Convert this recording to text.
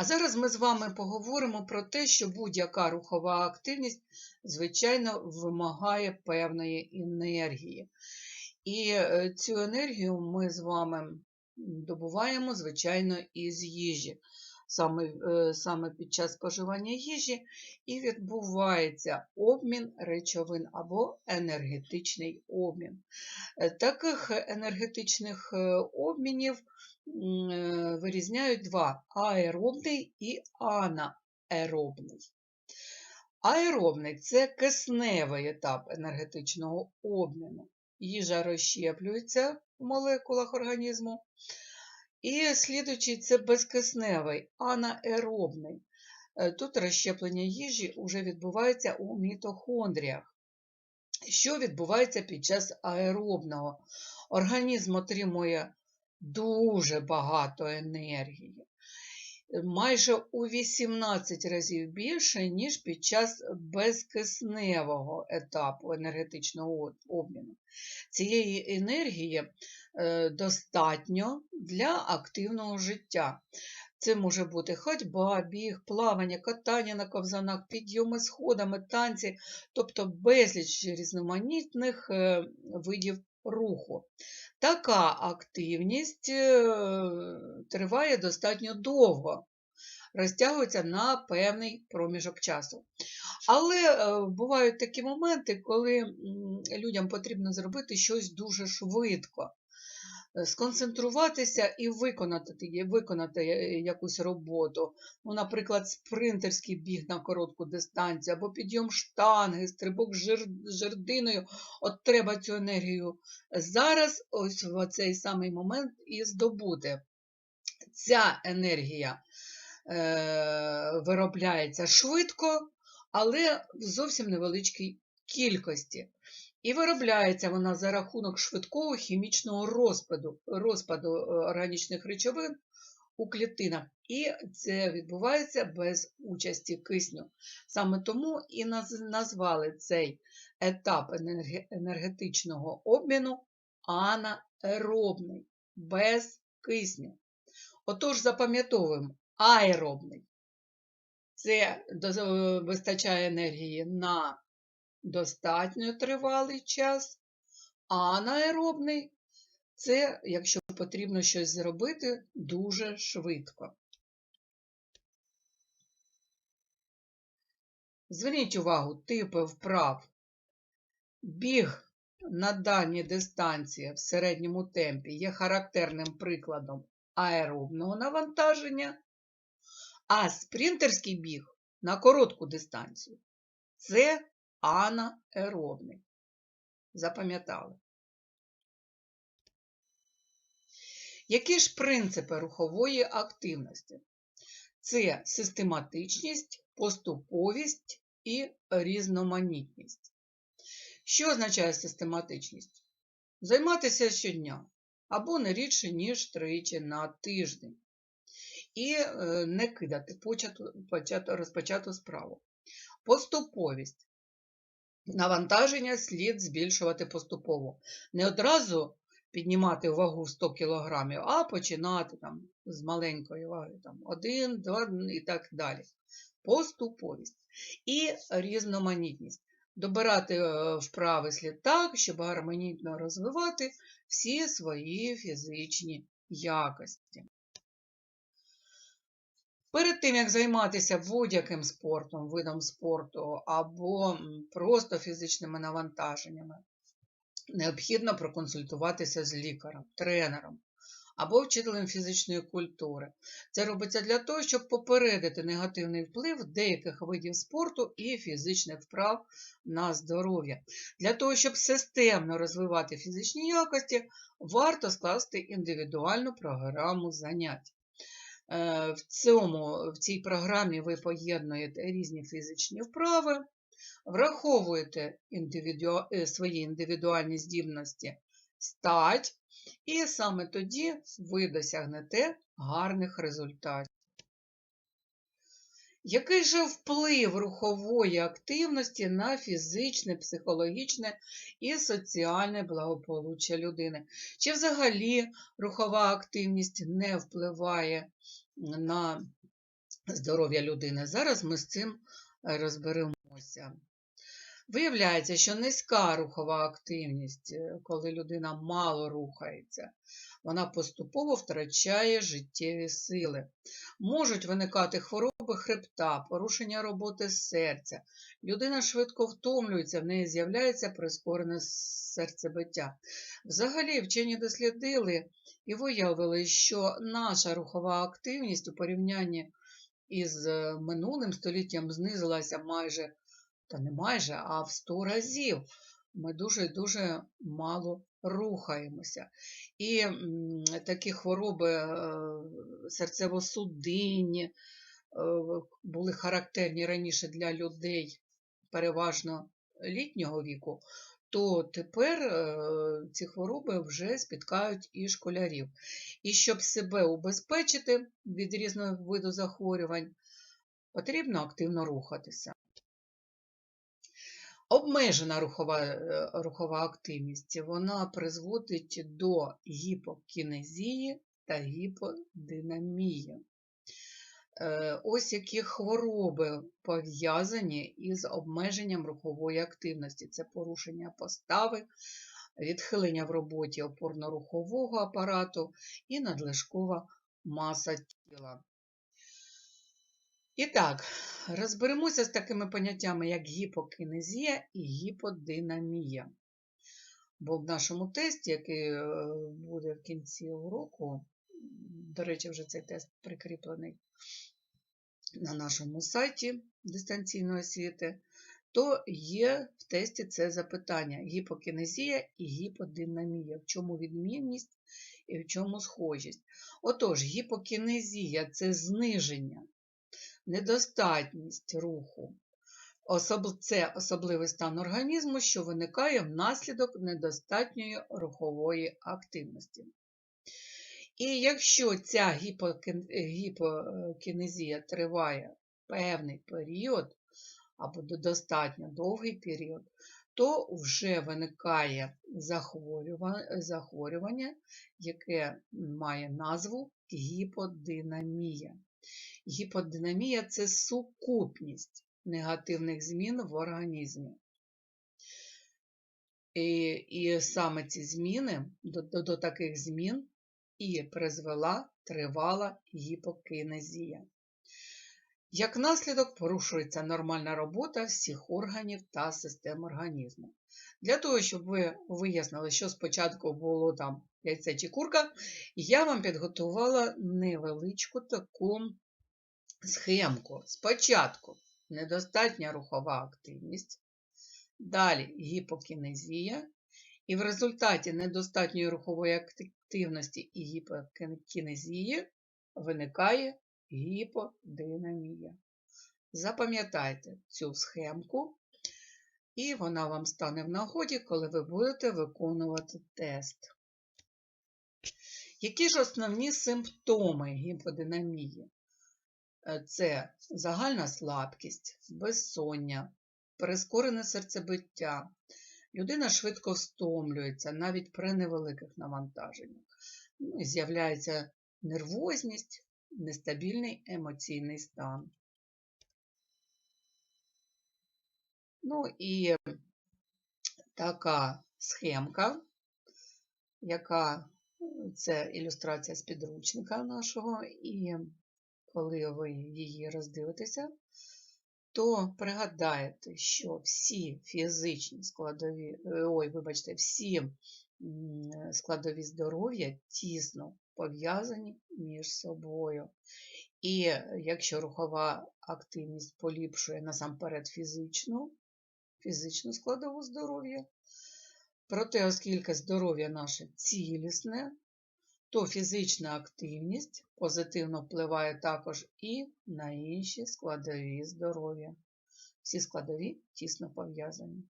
А зараз ми з вами поговоримо про те, що будь-яка рухова активність, звичайно, вимагає певної енергії. І е, цю енергію ми з вами добуваємо, звичайно, із їжі. Саме, е, саме під час споживання їжі і відбувається обмін речовин або енергетичний обмін. Е, Таких енергетичних обмінів вирізняють два аеробний і анаеробний. Аеробний це кисневий етап енергетичного обміну. Їжа розщеплюється в молекулах організму. І слідуючий це безкисневий, анаеробний. Е, Тут розщеплення їжі вже відбувається у мітохондріях. Що відбувається під час аеробного? Організм отримує дуже багато енергії, майже у 18 разів більше, ніж під час безкисневого етапу енергетичного обміну. Цієї енергії е, достатньо для активного життя. Це може бути ходьба, біг, плавання, катання на ковзанах, підйоми сходами, танці, тобто безліч різноманітних е, видів руху. Така активність е, триває достатньо довго, розтягується на певний проміжок часу. Але е, бувають такі моменти, коли людям потрібно зробити щось дуже швидко, сконцентруватися і виконати, виконати е, якусь роботу. Ну, наприклад, спринтерський біг на коротку дистанцію, або підйом штанги, стрибок з жердиною. От треба цю енергію зараз, ось в цей самий момент і здобути. Ця енергія е, виробляється швидко, але в зовсім невеличкій кількості. І виробляється вона за рахунок швидкого хімічного розпаду, розпаду е, органічних речовин у клітинах. І це відбувається без участі кисню. Саме тому і назвали цей етап енергетичного обміну анаеробний, без кисню. Отож, запам'ятовуємо аеробний. Це вистачає енергії на достатньо тривалий час, а анаеробний це, якщо потрібно щось зробити, дуже швидко. Зверніть увагу, типи вправ. Біг на дальній дистанції в середньому темпі є характерним прикладом аеробного навантаження, а спринтерський біг на коротку дистанцію це анаеробний. Запам'ятали. Які ж принципи рухової активності? Це систематичність, поступовість і різноманітність. Що означає систематичність? Займатися щодня або не рідше, ніж тричі на тиждень. І е, не кидати почату, почату, розпочату справу. Поступовість. Навантаження слід збільшувати поступово. Не одразу піднімати вагу 100 кг, а починати там, з маленької ваги, там, 1, 2 і так далі. Поступовість. І різноманітність. Добирати е, вправи слід так, щоб гармонійно розвивати всі свої фізичні якості. Перед тим, як займатися будь-яким спортом, видом спорту або просто фізичними навантаженнями, необхідно проконсультуватися з лікарем, тренером або вчителем фізичної культури. Це робиться для того, щоб попередити негативний вплив деяких видів спорту і фізичних вправ на здоров'я. Для того, щоб системно розвивати фізичні якості, варто скласти індивідуальну програму занять. Е, В, цьому, в цій програмі ви поєднуєте різні фізичні вправи, враховуєте індивіду... е, свої індивідуальні здібності, стать, і саме тоді ви досягнете гарних результатів. Який же вплив рухової активності на фізичне, психологічне і соціальне благополуччя людини? Чи взагалі рухова активність не впливає на здоров'я людини. Зараз ми з цим е, розберемося. Виявляється, що низька рухова активність, е, коли людина мало рухається, вона поступово втрачає життєві сили. Можуть виникати хвороби хребта, порушення роботи серця. Людина швидко втомлюється, в неї з'являється прискорене серцебиття. Взагалі, вчені дослідили і виявили, що наша рухова активність у порівнянні із е, минулим століттям знизилася майже, та не майже, а в 100 разів. Ми дуже-дуже мало рухаємося. І такі хвороби е, серцево-судинні е, були характерні раніше для людей переважно літнього віку, то тепер е, ці хвороби вже спіткають і школярів. І щоб себе убезпечити від різного виду захворювань, потрібно активно рухатися. Обмежена рухова, е, рухова активність вона призводить до гіпокінезії та гіподинамії. Е, Ось які хвороби пов'язані із обмеженням рухової активності. Це порушення постави, відхилення в роботі опорно-рухового апарату і надлишкова маса тіла. І так, розберемося з такими поняттями, як гіпокінезія і гіподинамія. Бо в нашому тесті, який е, буде в кінці уроку, до речі, вже цей тест прикріплений на нашому сайті дистанційної освіти, то є в тесті це запитання: гіпокінезія і гіподинамія. В чому відмінність і в чому схожість? Отож, гіпокінезія це зниження недостатність руху. Це особливий стан організму, що виникає внаслідок недостатньої рухової активності. І якщо ця гіпокінезія триває певний період, або достатньо довгий період, то вже виникає захворювання, яке має назву гіподинамія. Гіподинамія це сукупність негативних змін в організмі. І і саме ці зміни до, до, до таких змін і призвела тривала гіпокінезія. Як наслідок порушується нормальна робота всіх органів та систем організму. Для того, щоб ви вияснили, що спочатку було там яйце чи курка, я вам підготувала невеличку таку схемку. Спочатку недостатня рухова активність, далі гіпокінезія, і в результаті недостатньої рухової активності і гіпокінезії виникає гіподинамія. Запам'ятайте цю схемку, і вона вам стане в нагоді, коли ви будете виконувати тест. Які ж основні симптоми гіподинамії? Е, це загальна слабкість, безсоння, прискорене серцебиття. Людина швидко встомлюється навіть при невеликих навантаженнях. Ну, З'являється нервозність, нестабільний емоційний стан. Ну і така схемка, яка це ілюстрація з підручника нашого, і коли ви її роздивитеся, то пригадаєте, що всі фізичні складові, е, ой, вибачте, всі складові здоров'я тісно пов'язані між собою. І якщо рухова активність поліпшує насамперед фізичну, фізичну складову здоров'я, проте, оскільки здоров'я наше цілісне, то фізична активність позитивно впливає також і на інші складові здоров'я. Всі складові тісно пов'язані.